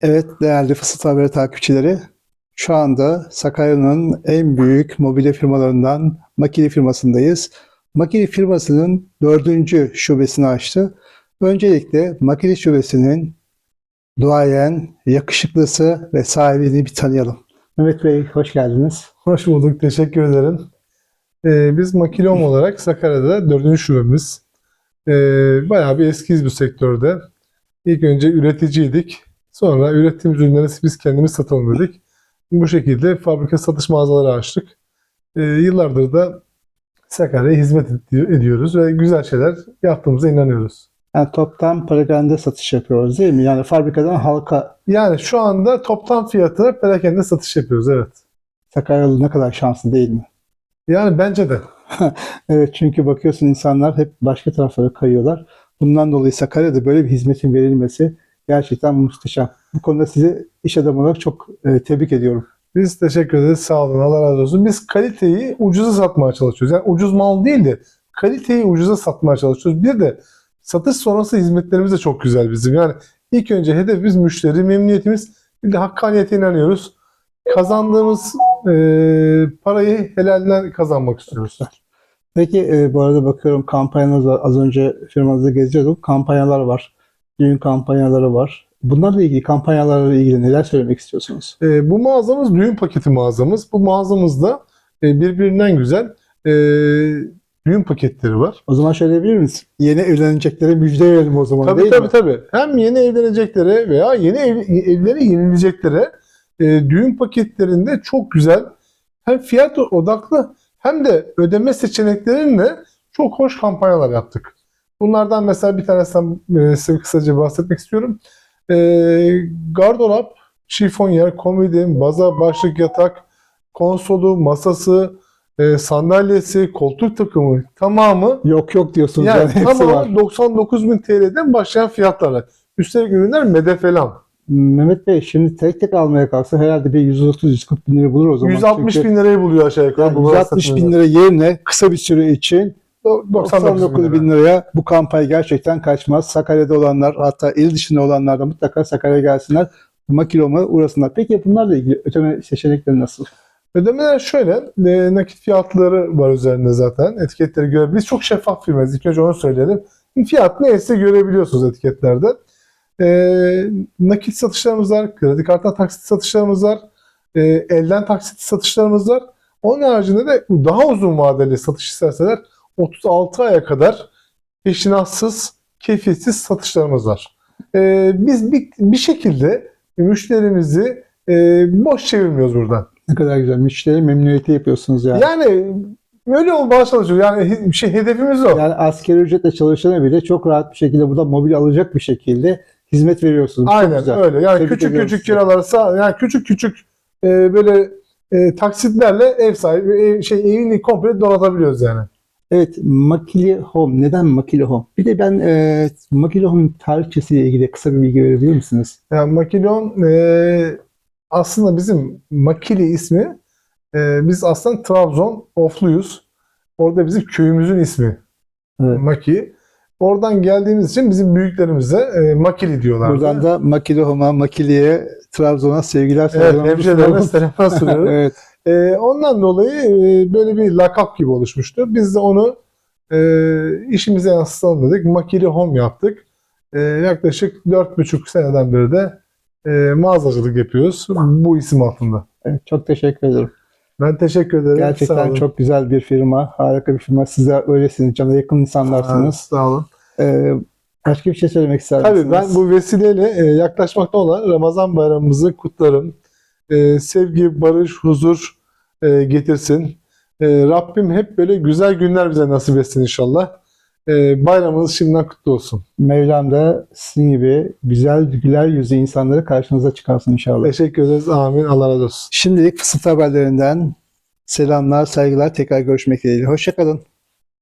Evet değerli Fısıltı Haberi takipçileri, şu anda Sakarya'nın en büyük mobilya firmalarından Makili firmasındayız. Makili firmasının dördüncü şubesini açtı. Öncelikle Makili şubesinin duayen, yakışıklısı ve sahibini bir tanıyalım. Mehmet Bey hoş geldiniz. Hoş bulduk, teşekkür ederim. Ee, biz Makilom olarak Sakarya'da dördüncü şubemiz. Ee, bayağı bir eskiyiz bu sektörde. İlk önce üreticiydik. Sonra ürettiğimiz ürünleri biz kendimiz satalım dedik. Bu şekilde fabrika satış mağazaları açtık. Ee, yıllardır da Sakarya'ya hizmet edi- ediyoruz ve güzel şeyler yaptığımıza inanıyoruz. Yani toptan perakende satış yapıyoruz değil mi? Yani fabrikadan halka Yani şu anda toptan fiyatına perakende satış yapıyoruz, evet. Sakaryalı ne kadar şanslı değil mi? Yani bence de. Evet çünkü bakıyorsun insanlar hep başka taraflara kayıyorlar. Bundan dolayı Sakarya'da böyle bir hizmetin verilmesi gerçekten muhteşem. Bu konuda sizi iş adamı olarak çok e, tebrik ediyorum. Biz teşekkür ederiz. Sağ olun. Allah razı olsun. Biz kaliteyi ucuza satmaya çalışıyoruz. Yani ucuz mal değil de kaliteyi ucuza satmaya çalışıyoruz. Bir de satış sonrası hizmetlerimiz de çok güzel bizim. Yani ilk önce hedefimiz müşteri memnuniyetimiz. Bir de hakkaniyete inanıyoruz. Kazandığımız e, parayı helalden kazanmak istiyoruz. Peki e, bu arada bakıyorum kampanyanız var. Az önce firmanızda geziyordum. Kampanyalar var. Düğün kampanyaları var. Bunlarla ilgili kampanyalarla ilgili neler söylemek istiyorsunuz? E, bu mağazamız düğün paketi mağazamız. Bu mağazamızda e, birbirinden güzel e, düğün paketleri var. O zaman şöyle diyebilir miyiz? Yeni evleneceklere müjde verelim o zaman Tabii değil tabii mi? tabii. Hem yeni evleneceklere veya yeni ev, evlere yenileceklere e, düğün paketlerinde çok güzel hem fiyat odaklı hem de ödeme seçeneklerinle çok hoş kampanyalar yaptık. Bunlardan mesela bir tanesinden e, size kısaca bahsetmek istiyorum. E, gardırop, şifonyer, komodin, baza, başlık, yatak, konsolu, masası, e, sandalyesi, koltuk takımı tamamı Yok yok diyorsunuz yani, yani tamamı var. 99.000 TL'den başlayan fiyatlarla. Üstelik ürünler mede falan. Mehmet Bey şimdi tek tek almaya kalksa herhalde bir 130-140 bin lira bulur o zaman. 160 Çünkü bin lirayı buluyor aşağı yukarı. yani bu 160 bin lira yerine kısa bir süre için 99 bin liraya bu kampanya gerçekten kaçmaz. Sakarya'da olanlar hatta il dışında olanlar da mutlaka Sakarya'ya gelsinler. Makiloma uğrasınlar. Peki bunlarla ilgili ödeme seçenekleri nasıl? Ödemeler şöyle. e, nakit fiyatları var üzerinde zaten. Etiketleri göre. Biz çok şeffaf firmayız. İlk önce onu söyleyelim. Fiyat neyse görebiliyorsunuz etiketlerde. E, nakit satışlarımız var. Kredi kartına taksit satışlarımız var. E, elden taksit satışlarımız var. Onun haricinde de daha uzun vadeli satış isterseler 36 aya kadar peşinatsız, kefiyetsiz satışlarımız var. E, biz bir, bir şekilde müşterimizi e, boş çevirmiyoruz buradan. Ne kadar güzel. Müşteri memnuniyeti yapıyorsunuz yani. Yani öyle olmaya çalışıyoruz. Yani şey hedefimiz o. Yani asgari ücretle çalışana bile çok rahat bir şekilde burada mobil alacak bir şekilde hizmet veriyorsunuz. Çok Aynen güzel. öyle. Yani Tebrik küçük küçük sizi. kiralar sağ yani küçük küçük e, böyle e, taksitlerle ev sahibi ev, şey evini komple donatabiliyoruz yani. Evet, Makili Home. Neden Makili Home? Bir de ben e, Makili Home'un tarihçesiyle ilgili kısa bir bilgi verebilir misiniz? Yani Makilon e, aslında bizim Makili ismi e, biz aslında Trabzon Ofluyuz. Orada bizim köyümüzün ismi Evet. Maki. Oradan geldiğimiz için bizim büyüklerimize e, Makili diyorlardı. Buradan da Makili Home'a, Makili'ye, Trabzon'a sevgiler evet, hemşehrilerime selamlar sunuyorum. evet. Ee, ondan dolayı e, böyle bir lakap gibi oluşmuştu. Biz de onu e, işimize yansıtalım dedik. Makili Home yaptık. E, yaklaşık 4,5 seneden beri de e, mağazacılık yapıyoruz bu isim altında. Evet, Çok teşekkür ederim. Ben teşekkür ederim. Gerçekten çok güzel bir firma, harika bir firma. Siz de öylesiniz, cana yakın insanlarsınız. Sağ olun. Ee, başka bir şey söylemek ister misiniz? Tabii ben bu vesileyle e, yaklaşmakta olan Ramazan bayramımızı kutlarım. E, sevgi, barış, huzur e, getirsin. E, Rabbim hep böyle güzel günler bize nasip etsin inşallah. E, bayramınız şimdiden kutlu olsun. Mevlam da sizin gibi güzel, güler yüzlü insanları karşınıza çıkarsın inşallah. Teşekkür ederiz. Amin. Allah razı olsun. Şimdilik fısıltı haberlerinden selamlar, saygılar. Tekrar görüşmek dileğiyle. Hoşçakalın.